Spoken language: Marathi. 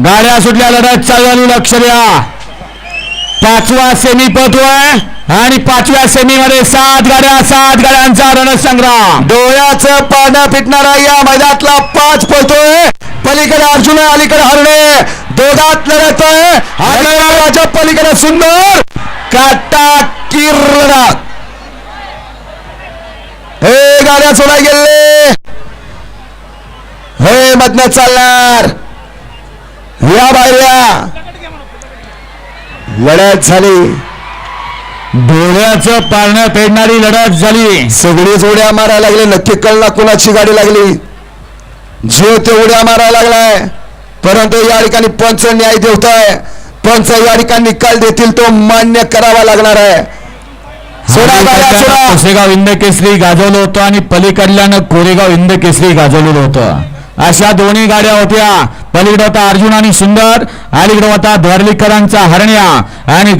गाड्या सुटल्या लढत चालू लक्ष द्या. पाचवा सेमी पटवाय आणि पाचव्या सेमी मध्ये सात गाड्या सात गाड्यांचा रणसंग्राम. डोळ्याचं पानं पिटणारा या मैदानातला पाच पळतोय पलीकडे अर्जुन अलीकडे हरणे. दोघात लढत आहे राजा पलीकडे सुंदर. काटा किरणा हे गाड्या सोडा गेले. हे मधनं चालणार. या बाहेर लढत झाली. डोळ्याचं पाळणं फेडणारी लढत झाली. सगळी जोड्या मारायला लागले. नक्की कळला कुणाची गाडी लागली. जीव ते उड्या मारायला लागलाय परंतु या ठिकाणी पंच न्याय देवताय पंच या ठिकाणी निकाल देतील तो मान्य करावा लागणार आहे. पुसेगाव इंद केसरी गाजवलं होतं आणि पलीकडल्यानं कोरेगाव इंद केसरी गाजवलेलं होतं. अशा दोन्ही गाड्या होत्या. पलीकडे होता अर्जुन आणि सुंदर अलीकडे होता द्वारलीकरांचा हरण्या आणि